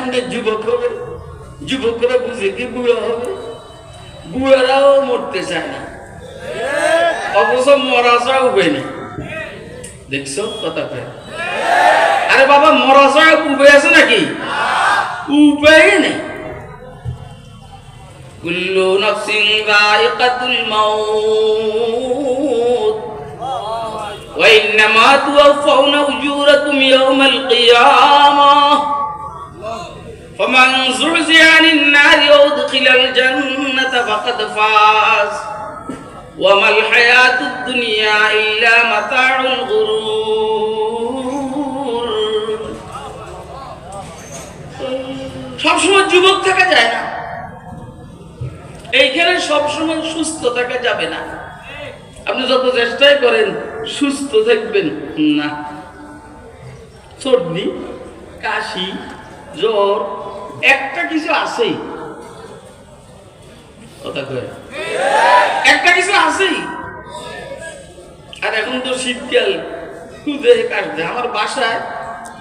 সামনে যুবক হবে, যুবকরা বুঝে কি বুড়া হবে? বুড়ারাও মরতে চায় না। অবশ্য মরাচা উবে না। দেখছ কথা আরে বাবা মরাচা উবে আছে নাকি? উপায় নেই। কুল্লু নফসিন গায়িকাতুল মাউত। ওয়া ইন্নামা তুওয়াফাউনা উজুরাকুম ইয়াওমাল فمن زعزع عن النار وأدخل الجنة فقد فاز وما الحياة الدنيا إلا متاع الغرور সবসময় যুবক থাকা যায় না এইখানে সবসময় সুস্থ থাকা যাবে না আপনি যত চেষ্টাই করেন সুস্থ থাকবেন না সর্দি কাশি জ্বর একটা কিছু আছেই। কথা কয়। একটা কিছু আছেই। আর এখন তো শীতকাল, খুদে আমার বাসায়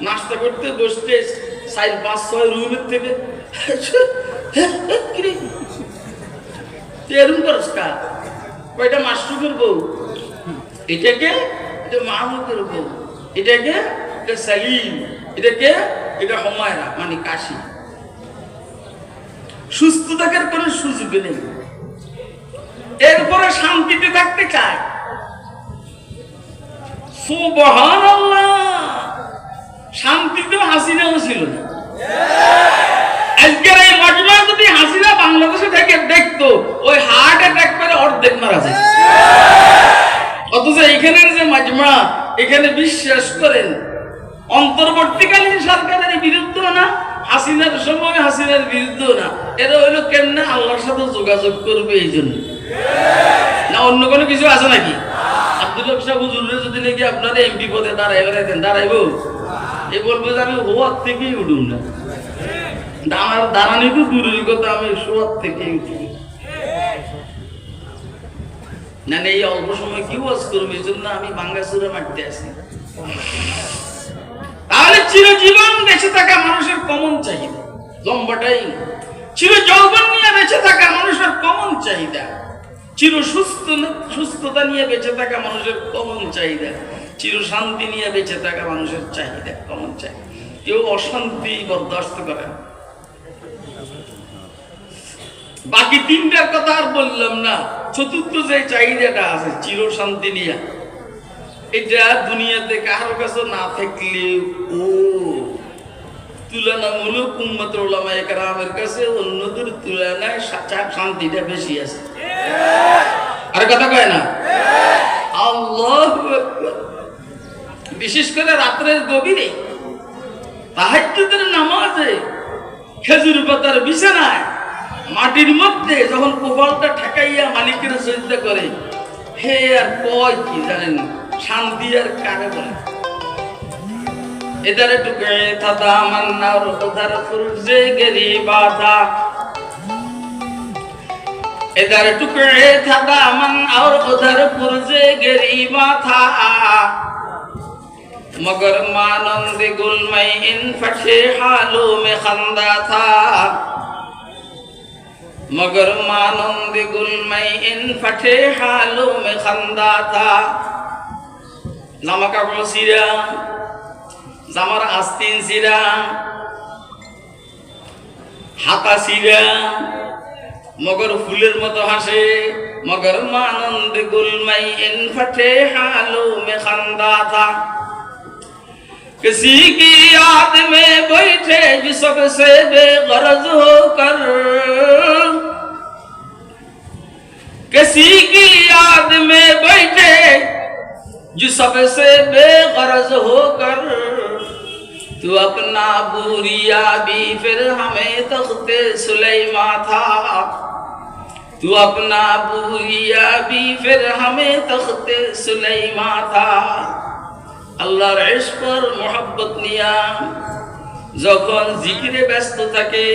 নাস্তা করতে বসতে সাইড পাঁচ, ছয় রুমের থেকে। কয়টা মাসরুফের বউ? এটাকে এটা মাহমুদের বউ। এটাকে এটা সালিম। এটাকে এটা হমায়রা মানে কাশি। সুস্থ থাকার কোনো সুযোগ নেই। এরপরে শান্তিতে থাকতে চায়। শান্তিতেও হাসিনাও ছিল না। আজকের এই মজমা যদি হাসিনা বাংলাদেশে থেকে দেখতো, ওই হার্ট অ্যাটাক করে অর্ধেক মারা যায় অথচ এখানের যে মাজমা, এখানে বিশ্বাস করেন অন্তর্বর্তীকালীন সরকারের বিরুদ্ধে না হাসিনার সময় হাসিনার বিরুদ্ধে না। এরা হইল কেমনে আল্লাহর সাথে যোগাযোগ করবে এই জন্য? না অন্য কোনো কিছু আছে নাকি? আব্দুল সাহেব হুজুরে যদি নাকি আপনার এমপি পদে দাঁড়াই বেড়াইতেন দাঁড়াইব? এ বলবে যে আমি হওয়ার থেকেই উঠুন না। দাঁড়ার দাঁড়ানি তো দূরের কথা আমি শোয়ার থেকেই উঠি। না, এই অল্প সময় কি ওয়াজ করব? এই জন্য আমি বাঙ্গাসুরে মারতে আসি। তাহলে চিরজীবন বেঁচে থাকা মানুষের কমন চাহিদা। লম্বাটাই চির যৌবন নিয়ে বেঁচে থাকা মানুষের কমন চাহিদা। চির সুস্থ সুস্থতা নিয়ে বেঁচে থাকা মানুষের কমন চাহিদা। চির শান্তি নিয়ে বেঁচে থাকা মানুষের চাহিদা কমন চাহিদা। কেউ অশান্তি বরদাস্ত করে। বাকি তিনটার কথা আর বললাম না। চতুর্থ যে চাহিদাটা আছে, চির শান্তি নিয়ে। এটা দুনিয়াতে কারও কাছে না থাকলে, ও। তুলনামূলক উম্মত ওলামা একরামের কাছে অন্যদের তুলনায় সা- শান্তিটা বেশি আছে। আর কথা কয় না? আল্লাহ বিশেষ করে রাত্রের গভীরে। তাহাজ্জুদের নামাজে, খেজুর পাতার বিছানায়, মাটির মধ্যে যখন কপালটা ঠেকাইয়া মালিকের সজ্জা করে, হে আর কয় কি জানেন? শান্তি আর কারে বলে इधर टुकड़े था दामन और उधर फुर्जे गरीबा था इधर टुकड़े था दामन और उधर फुर्जे गरीबा था मगर मानंद गुल में इन फटे हालों में खंदा था मगर मानंद गुल में इन फटे हालों में खंदा था জামা কাপড় চিরা জামার আস্তিন চিরা হাতা চিরা মগর ফুলের মতো হাসে, মগর মানন্দ গুলমাই এন ফটে হালো মে খান্দা থা کسی کی یاد میں بیٹھے جسک سے بے غرض ہو کر کسی کی جو سب سے بے غرض ہو کر تو اپنا بوریا بھی پھر ہمیں تخت سلیمہ تھا۔ تو اپنا بوریا بھی پھر ہمیں تخت سلیمہ تھا۔ اللہ عشق پر محبت نیا۔ যখন ذکر بیست থাকে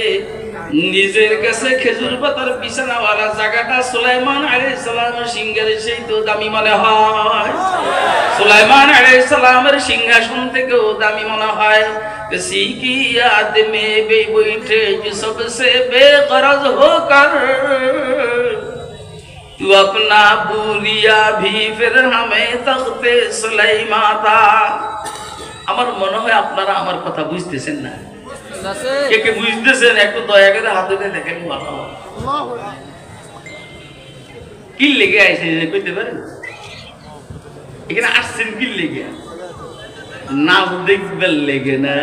নিজের কাছে খেজুর পাতার বিছানাওয়ালা জায়গাটা সুলাইমান আলাইহিস সালামের সিংহারে সেই তো দামি মনে হয় সুলাইমান আলাইহিস সালামের সিংহাসন থেকেও দামি মনে হয় किसी की याद में भी बैठे जो सबसे बेगरज होकर तू अपना भूलिया भी फिर हमें तख्ते सुलाइमा था আমার মনে হয় আপনারা আমার কথা বুঝতেছেন না কে কে বুঝতেছেন একটু দয়া করে হাত ধরে দেখেন কি লেগে আইছে কইতে পারেন? এখানে আসছেন কি লেগে? নাচ দেখবেন লেগে না।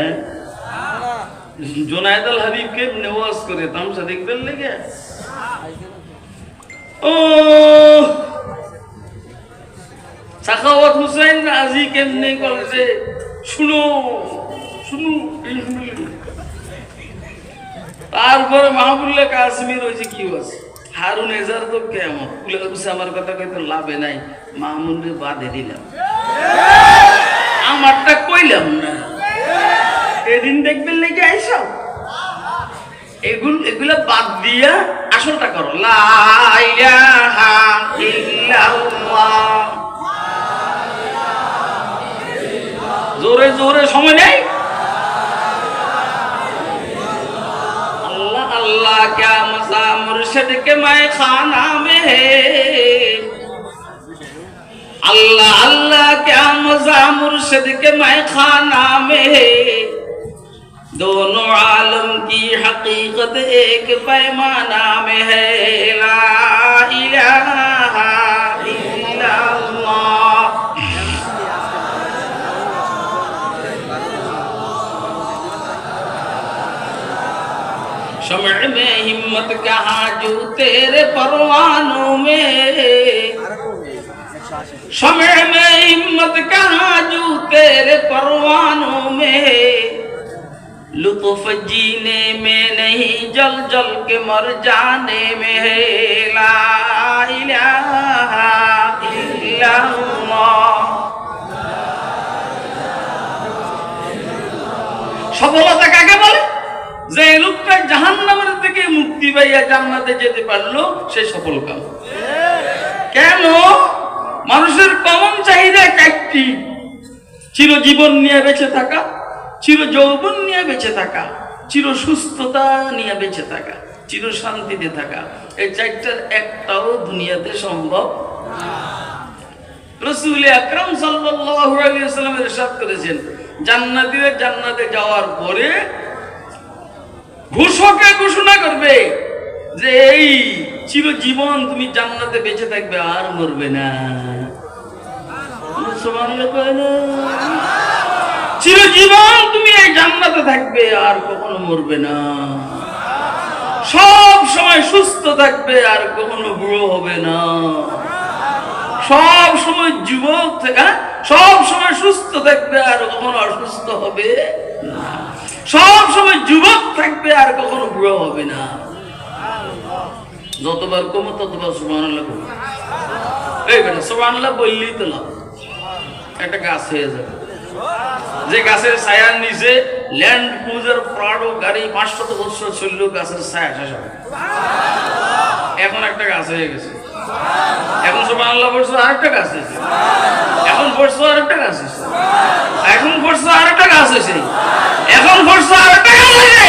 জোনায়দ আল হাবিবকে নেওয়াজ করে তামসা দেখবেন লেগে? ও! সাখাওয়াত হুসাইন আজি কেমনে করছে? শুনো শুনো। তারপরে মাহবুল্লাহ কাশ্মীর হয়েছে কি হয়েছে হারুন এজার তো কেমন? কুসে আমার কথা কইতে লাভে নাই। মামুনরে বাদে দিলাম। আমারটা কইলাম না। এদিন দেখবেন লেগে আইসাও। এগুলো এগুলো বাদ দিয়া আসলটা করো। জোরে জোরে সময় নেই? क्या मजा मुर्शद के मैं खाना में है अल्लाह अल्लाह क्या मजा मुर्शद के मैं खाना में है दोनों आलम की हकीकत एक पैमाना में है ला इलाहा इल्लल्लाह समझ में हिम्मत कहा जो तेरे परवानों में समझ में हिम्मत कहा जो तेरे परवानों में लुत्फ जीने में नहीं जल जल के मर जाने में है ला इलाहा इल्लल्लाह बोले যে লোকটা জাহান্নামের থেকে মুক্তি পাইয়া জান্নাতে যেতে পারল, সে সফল কাম। কেন? মানুষের কমন চাহিদা চারটি। চিরজীবন নিয়ে বেঁচে থাকা, চির যৌবন নিয়ে বেঁচে থাকা, চির সুস্থতা নিয়ে বেঁচে থাকা, চির শান্তিতে থাকা। এই চারটার একটাও দুনিয়াতে সম্ভব রসুল আকরাম সাল্লাল্লাহু আলাইহি ওয়াসাল্লাম ইরশাদ করেছেন, জান্নাতীরা জান্নাতে যাওয়ার পরে ঘোষকে ঘোষণা করবে যে এই চিরজীবন তুমি জান্নাতে বেঁচে থাকবে, আর মরবে না সুবহানাল্লাহ কয় না? চিরজীবন তুমি এই জান্নাতে থাকবে, আর কখনো মরবে না সব সময় সুস্থ থাকবে, আর কখনো বুড়ো হবে না সব সময় যুবক থেকে হ্যাঁ? সব সময় সুস্থ থাকবে, আর কখনো অসুস্থ হবে না সব সময় যুবক থাকবে আর কখনো বুড়ো হবে না। যতবার কমো ততবার কমো এই বেটা বললেই তো লাভ। একটা গাছ হয়ে যাবে। যে গাছের ছায়ার নিচে ল্যান্ড ক্রুজার প্রাডো গাড়ি, পাঁচশত বছর চললেও গাছের ছায়া শেষ হবে এখন একটা গাছ হয়ে গেছে। এখন সব বাংলা পড়ছো আরেকটা গাছ হয়েছে এখন পড়ছো আরেকটা গাছ হয়েছে এখন পড়ছো আরেকটা গাছ হয়েছে এখন পড়ছো আরেকটা গাছ হয়েছে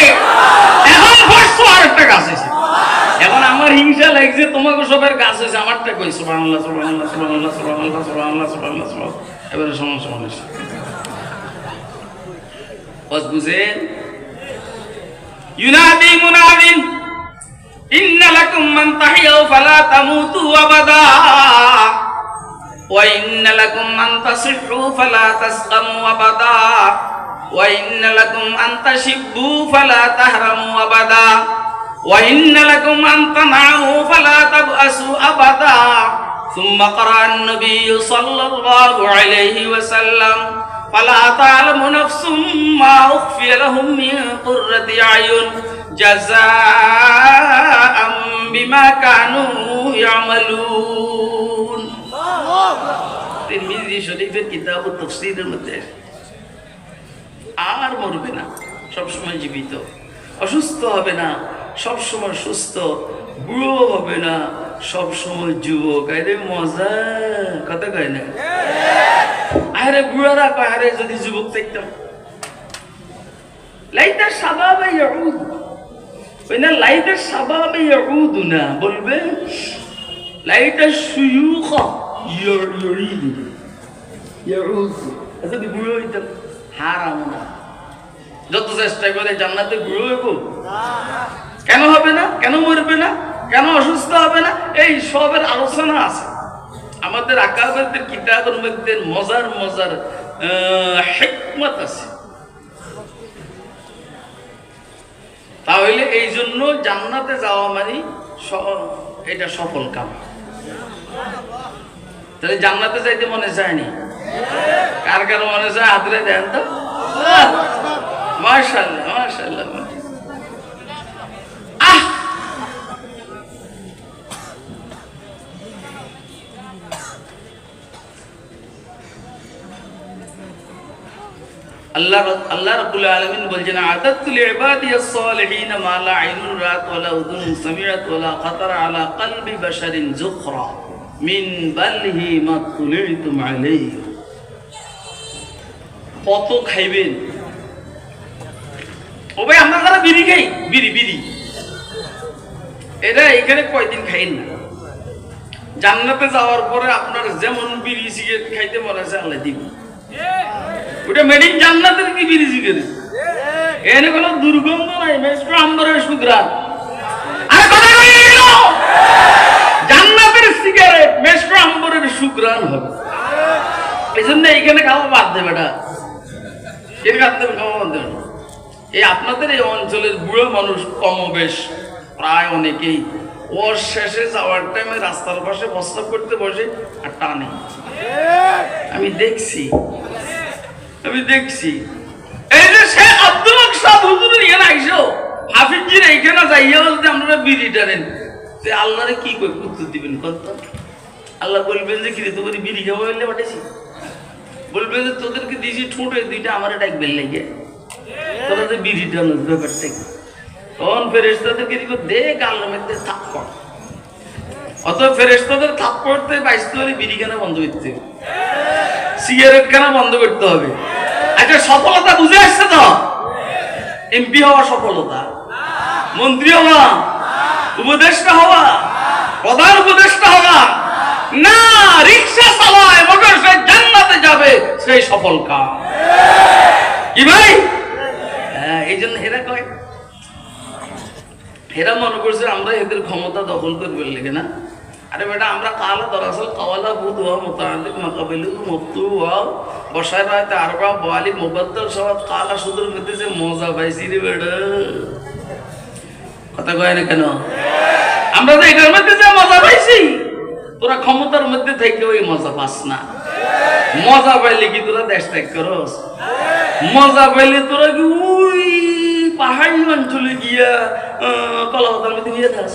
এখন পড়ছো আরেকটা গাছ হয়েছে এখন আমার হিংসা লাগছে, তোমাকে সবের গাছ হয়েছে আমারটা কই? সুবহানাল্লাহ সুবহানাল্লাহ সুবহানাল্লাহ সুবহানাল্লাহ সুবহানাল্লাহ সুবহানাল্লাহ সুবহানাল্লাহ। এবারে সমান সমান এসে বস বুঝেন? ইউনাদি মুনাদিন। إن لكم من تحيوا فلا تموتوا أبدا. وإن لكم من تصحوا فلا تسقموا أبدا. وإن لكم أن تشبوا فلا تهرموا أبدا. وإن لكم أن تنعوا فلا تبأسوا أبدا. ثم قرأ النبي صلى الله عليه وسلم فلا تعلم نفس ما أخفي لهم من قرة أعين জাযাআম বিমা কানু ইয়ামালুন। তিরমিজি শরীফের কিতাব তাফসীরের মধ্যে আর মরবে না, সবসময় জীবিত। অসুস্থ হবে না, সবসময় সুস্থ। বুড়ো হবে না, সবসময় যুবক। আরে মজা, কথা কয় না? আরে বুড়ারা কয় যদি যুবক দেখতাম লাইতা স্বভাবে না সাবাবে ইয়াউদ বলবে লাইতা সুয়ুখ ইয়াউদ ইয়াউদ যদি বুড়ো হইতাম হারাম না যত চেষ্টা করে জান্নাতে বুড়ো হইব কেন হবে না? কেন মরবে না? কেন অসুস্থ হবে না? এই সবের আলোচনা আছে। আমাদের আকাবেদের কিতাবের মধ্যে মজার মজার হেকমত আছে। তাহলে এই জন্য জান্নাতে যাওয়া মানে এটা সফল কাম। তাহলে জান্নাতে যাইতে মনে চায়নি? কার কার মনে চায়? হাতরে দেন তো। মার্শাল্লাহ মার্শাল্লাহ কত খাইবেন? ও খাই, বিড়ি বিড়ি। এটা কয়দিন খাইন না? জান্নাতে যাওয়ার পরে আপনার যেমন বিড়ি, সিগারেট খাইতে মনে আছে, আল্লাহ দিব। ওটা মেডিন জান্নাতের কি বিড়ি সিগারেট এনে কোনো দুর্গন্ধ নাই মেস্ট্রো আম্বরের সুগ্রান আরে কথা? জান্নাতের সিগারেট মেস্ট্রো আম্বরের সুগ্রান হবে। এই জন্য এইখানে খাওয়া বাদ দেবে এটা এর খাওয়া বাদ দেবে। এই আপনাদের এই অঞ্চলের বুড়ো মানুষ কমবেশ, প্রায় অনেকেই। ওর শেষে যাওয়ার টাইমে রাস্তার পাশে প্রস্তাব করতে বসে আর টানে। আমি দেখছি। আমি দেখছি। এই যে সে আব্দুল সাহ হুজুর এখানে আইসো। হাফিজির এইখানে যাইয়াও যদি আপনারা বিড়ি টানেন। সে আল্লাহরে কি করে উত্তর দিবেন কত? আল্লাহ বলবেন যে, কিরে তোকে বিড়ি খাব বললে পাঠাইছি? বলবে যে, তোদেরকে দিয়েছি ঠোঁটে, দুইটা আমার ডাকবেন লেগে তোরা যে বিড়ি টানোর ব্যাপারটা কি? তখন ফেরেস্তাদেরকে দিকে দেখ আল্লাহ মধ্যে থাপ কর অত ফেরেস্তাদের থাপ করতে বাইশ বিড়ি কেনা বন্ধ করতে সিগারেট কেনা বন্ধ করতে হবে। আচ্ছা সফলতা বুঝে আসছে তো? এমপি হওয়া সফলতা। মন্ত্রী হওয়া, উপদেষ্টা হওয়া, প্রধান উপদেষ্টা হওয়া, না, রিক্সা চালায় মগর সে জান্নাতে যাবে, সেই সফল কাম কি ভাই? হ্যাঁ এই জন্য হেরা কয়, হেরা মনে করছে আমরা এদের ক্ষমতা দখল করবে লেগে না। আরে বেটা, আমরা কালা দরাসল কাওয়ালা বুধ হওয়া মোতালিক মাকাবিলু মত্তু হওয়া বসায় রায়তে আরবা বোয়ালি মুবাদ্দল সবাব কালা সুদূর মধ্যে যে মজা পাইছি রে বেটা। কথা কয় না কেন? আমরা তো এটার মধ্যে যে মজা পাইছি, তোরা ক্ষমতার মধ্যে থেকে ওই মজা পাস না। মজা পাইলে কি তোরা দেশ ত্যাগ করস? মজা পাইলে তোরা কি ওই পাহাড়ি অঞ্চলে গিয়া কলাপাতার মধ্যে গিয়ে থাকস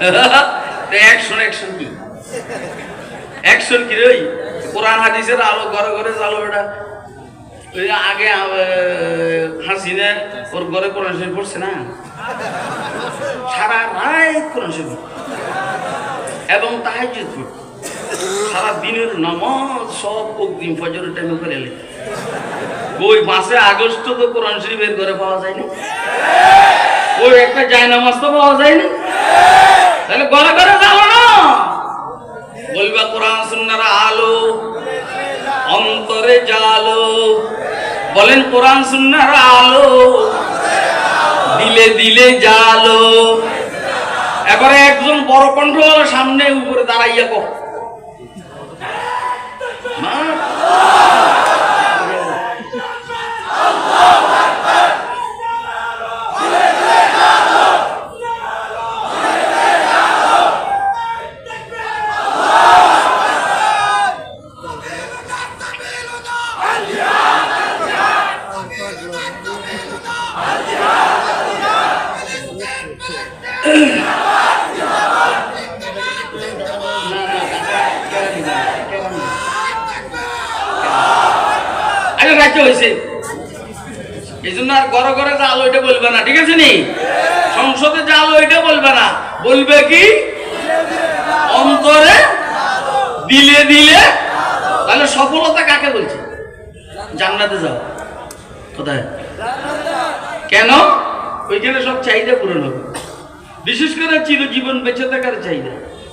অ্যাকশন অ্যাকশন কি? অ্যাকশন কি রে কোরআন হাদিসের আলো ঘরে ঘরে চালো এটা আগে আহ, হাসিনা ওর ঘরে কোরআন শরীফ পড়ছে না? সারা রাত কোরআন শরীফ এবং তাহাজ্জুদ পড়তো। সারা দিনের নামাজ সব অগ্রিম ফজরের টাইমে করে এলে ওই মাসে আগস্ট তো কোরআন শরীফের ঘরে পাওয়া যায়নি? ওই একটা জায়নামাজ তো পাওয়া যায়নি? তাহলে ঘরে ঘরে যাব না। বলবা কোরআন, সুন্নার আলো অন্তরে জালো। বলেন কোরআন, সুন্নার আলো দিলে দিলে জালো। এবারে একজন বড় কণ্ঠ সামনে উপরে দাঁড়াইয়া কো আরে রাখতে হয়েছে। এই জন্য আর ঘরে ঘরে যা আলো এটা বলবে না, ঠিক আছে নি? সংসদে যা আলো এটা বলবে না। বলবে কি? অন্তরে দিলে দিলে। তাহলে সফলতা কাকে বলছে? জান্নাতে যাও। কোথায়? কেন? ওইখানে সব চাহিদা পূরণ হবে। বিশেষ করে চিরজীবন বেঁচে থাকার চাহিদা।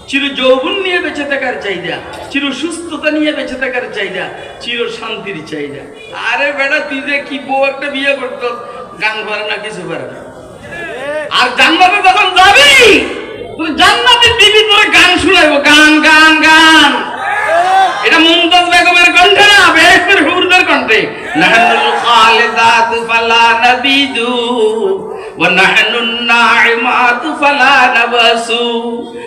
চির যৌবন নিয়ে বেঁচে থাকার চাহিদা, চির সুস্থতা নিয়ে বেঁচে থাকার চাহিদা, চির শান্তির চাহিদা। আরে বেটা, তুই যে কি বউ একটা বিয়ে করত, গান পারে না, কিছু পারে না। আর জান্নাতে যখন যাবি জান্নাতের বিবি তোর গান শুনাইবো, গান গান গান। এটা মুমতাজ বেগমের কণ্ঠে না বেহেস্তের হুরদের কণ্ঠে। নাহনুল খালিদাত ফালা নাবিদু। ونحن الناعمات فلا نبس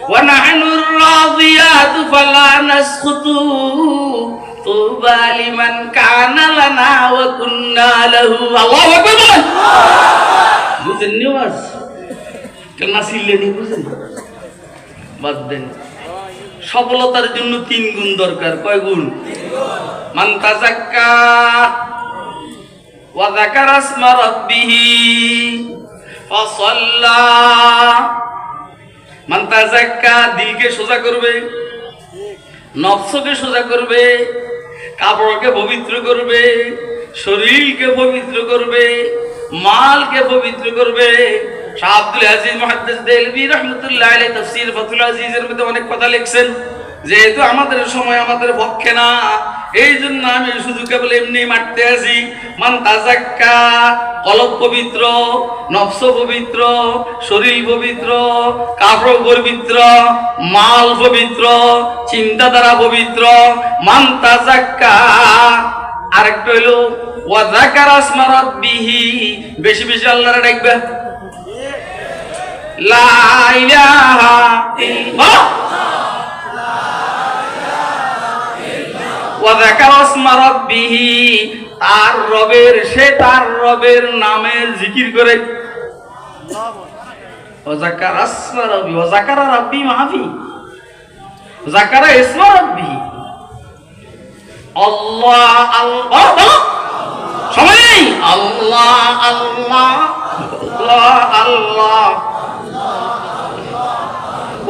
ونحن الراضيات فلا نسخط طوبى لمن كان لنا وكنا له الله اكبر বুঝেন নিওয়াজ কেন নাসিলেনি বুঝেন বাদ দেন সফলতার জন্য তিন গুণ দরকার কয় গুণ মান তাজাক্কা ওয়া যাকারা ইসমা রাব্বিহি ফাসাল্লা। মান তাজাক্কা দিলকে সোজা করবে, নফসকে সোজা করবে, কাপড়কে পবিত্র করবে, শরীরকে পবিত্র করবে, মালকে পবিত্র করবে। শাহ আব্দুল আজিজ মুহাদ্দিস দেলবি রাহমাতুল্লাহ আলাইহি তাফসীর ফাতুল আজিজের মধ্যে অনেক কথা লিখছেন। যেহেতু আমাদের সময় আমাদের পক্ষে না, এই জন্য আমি শুধু কেবল এমনি মারতে আসি। মান তাজাক্কা, কলব পবিত্র, নফস পবিত্র, শরীর পবিত্র কাপড় পবিত্র, মাল পবিত্র, চিন্তাধারা পবিত্র। মান তাজাক্কা, আরেকটা হইল, ওয়া যাকারা ইসমা রাব্বিহি, বেশি বেশি আল্লাহরে ডাকবে। লা ইল্লাল্লাহ। তার রবের সে তার রবের নামের জিকির করে। আল্লাহ আল্লাহ আল্লাহ আল্লাহ। আল্লাহ আল্লাহ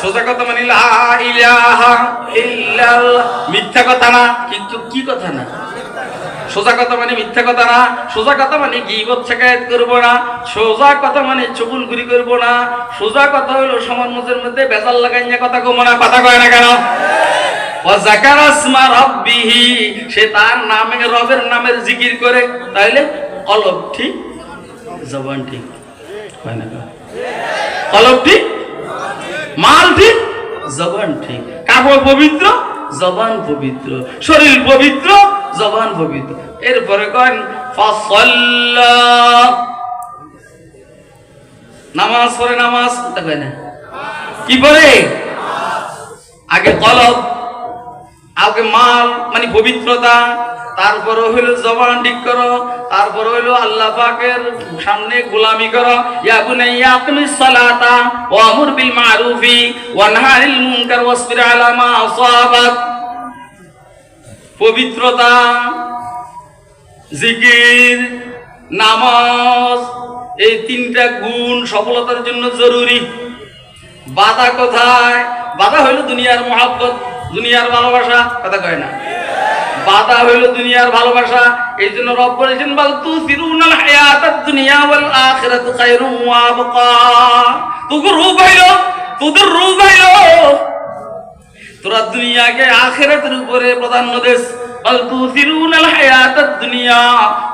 সোজা কথা মানে মিথ্যা কথা না, কিন্তু কি কথা না? সোজা কথা মানে মিথ্যা কথা না, সোজা কথা মানে গিবত শেখায়ত করব না, সোজা কথা মানে চুগুলগুরি করব না, সোজা কথা হলো সমাজের মধ্যে বেজাল লাগাইয়া কথা কমো না, কথা কয় না কেন? সে তার নামে, রবের নামের জিকির করে, তাইলে কলব ঠিক, জবান ঠিক কলব ঠিক? মাল ঠিক জবান ঠিক। কাপড় পবিত্র, জবান পবিত্র। শরীর পবিত্র, জবান পবিত্র। এরপরে কন নামাজ পড়ে, নামাজ। তা কয় না? কি পড়ে? আগে কলব, আগে মাল মানে পবিত্রতা। তারপরে হইল জবান ঠিক করো, তারপরে হইল আল্লাহ পাকের সামনে গোলামি করো। ইয়া বুনাইয়া আকিমিস সালাতা ওয়া আমুর বিল মারুফি ওয়া নাহিল মুনকার ওয়াসবির আলা মা আসাবাক। পবিত্রতা, জিকির, নামাজ, এই তিনটা গুণ সফলতার জন্য জরুরি। বাধা কোথায়? বাধা হইল দুনিয়ার মহাব্বত, দুনিয়ার ভালোবাসা, কথা কয় না। বাধা হইল দুনিয়ার ভালোবাসা। এই জন্য রব বলেছেন, বল তু সিরুনাল হায়াতাদ দুনিয়া ওয়াল আখিরাতু খায়রুম ওয়া আবকা। তোকে রূপ হইল, তোদের রূপ হইল। তোরা দুনিয়াকে আখেরাতের উপরে প্রাধান্য দেশ বল তু সিরুনাল হায়াতাদ দুনিয়া।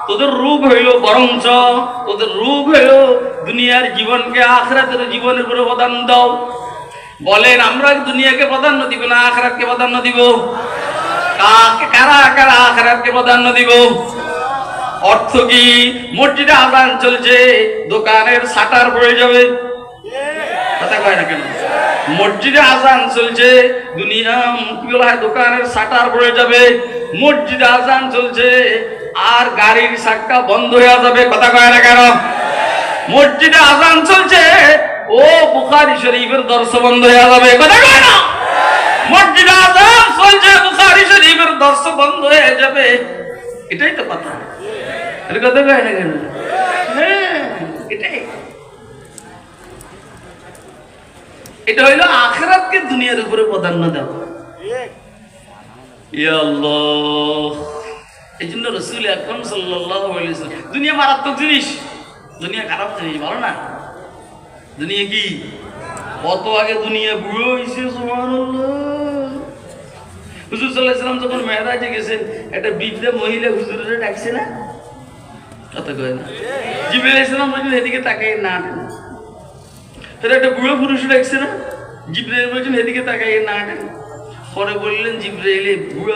তোদের রূপ হইল বরঞ্চ, তোদের রূপ হইল দুনিয়ার জীবনকে আখেরাতের জীবনের উপরে প্রাধান্য দাও। বলেন, আমরা দুনিয়াকে প্রাধান্য দিব না, আখেরাতকে প্রাধান্য দিব? কাকে দিব? অর্থ কি? চলছে, দোকানের পড়ে যাবে। আজান চলছে দোকানের পড়ে যাবে। আজান চলছে, আর গাড়ির চাক্কা বন্ধ হয়ে যাবে। কথা কয় না কেন? মসজিদে আজান চলছে, ও বুখারি শরীফের দর্শ বন্ধ হয়ে যাবে। কথা কয় না? মসজিদে আজান বন্ধ হয়ে যাবে। এটাই তো কথা। এর কেন? হ্যাঁ এটাই। এটা হইল আখরাতকে দুনিয়ার উপরে প্রাধান্য দেওয়া। এই জন্য রসুল আকরম ওয়াসাল্লাম, দুনিয়া মারাত্মক জিনিস। দুনিয়া খারাপ জিনিস ভালো না। দুনিয়া কি? কত আগে দুনিয়া বুড়ো হয়েছে হুজুর সাল্লাম যখন মেহরাজে গেছেন একটা বৃদ্ধা মহিলা হুজুরের ডাকছে না? কথা কয় না। একটা পুরুষ ডাকছে না? বলছেন না পরে বললেন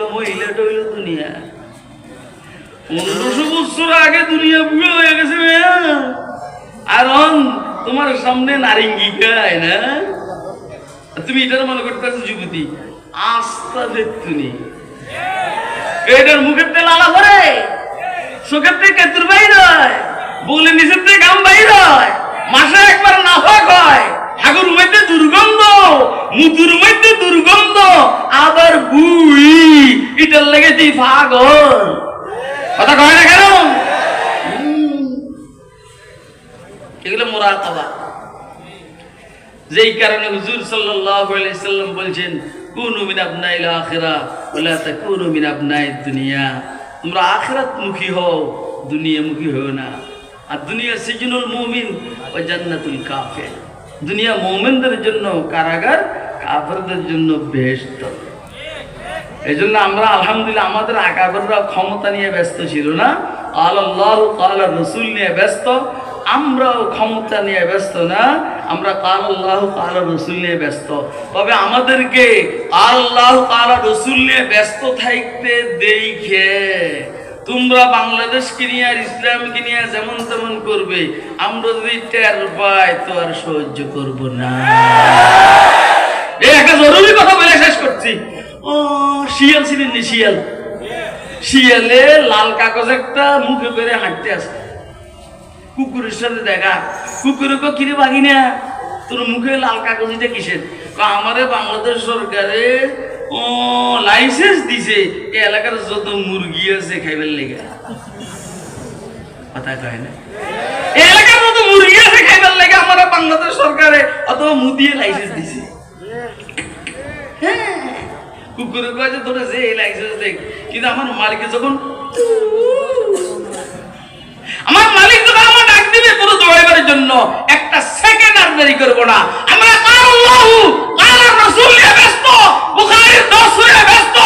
মহিলাটা দুনিয়া। আগে দুনিয়া বুড়ো হয়ে গেছে আর তোমার সামনে নারিঙ্গি খায় না? তুমি এটার মনে করতেছো, যুবতী আস্তা দেখতুনি এটার মুখের তেল আলা করে কেতুর বাইর হয়। গাম বাইর হয়। মাসে একবার নাফাক হয় ঠাকুর মধ্যে দুর্গন্ধ মুতুর মধ্যে দুর্গন্ধ, আবার বুই এটার লেগে তুই পাগল। কথা কয় না কেন? এগুলো মোরা কথা যেই কারণে হুজুর সাল্লাম বলছেন মুখী হও দুনিয়া। মুখী হও না। আর দুনিয়া জন্য কারাগার, কাফেরদের জন্য বেহেশত। এই জন্য আমরা আলহামদুলিল্লাহ আমাদের আকাবররা ক্ষমতা নিয়ে ব্যস্ত ছিল না। আল্লাহ রসুল নিয়ে ব্যস্ত। আমরাও ক্ষমতা নিয়ে ব্যস্ত না, আমরা কাল আল্লাহ, কাল রসুল নিয়ে ব্যস্ত। তবে আমাদেরকে আল্লাহ, কাল রসুল নিয়ে ব্যস্ত থাকতে দেখে তোমরা বাংলাদেশকে নিয়ে আর ইসলামকে নিয়ে যেমন তেমন করবে, আমরা যদি টের পাই তো আর সহ্য করব না। এই একটা জরুরি কথা বলে শেষ করছি। ও, শিয়াল ছিলেন শিয়াল? শিয়ালে লাল কাগজ একটা মুখে করে হাঁটতে আসে। কুকুরের সাথে দেখা। কুকুরে কো কিরে তোর মুখে লাল কাগজ এটা কিসের? কয়, আমারে বাংলাদেশ সরকারে ও লাইসেন্স দিছে। এই এলাকার যত মুরগি আছে খাইবার লেগে। কথা কয় না? এলাকার যত মুরগি আছে খাইবার লেগে বাংলাদেশ সরকারে অথবা মুদিয়ে লাইসেন্স দিছে। হ্যাঁ, কুকুরের কাছে ধরে যে লাইসেন্স দেখ। কিন্তু আমার মালিকে যখন আমার মালিক যখন আমার ডাক দিবে পুরো দৌড়াইবার জন্য একটা সেকেন্ড আর দেরি করব না। আমরা কার আল্লাহু কার রাসূল ব্যস্ত, বুখারীর দর্শ ব্যস্ত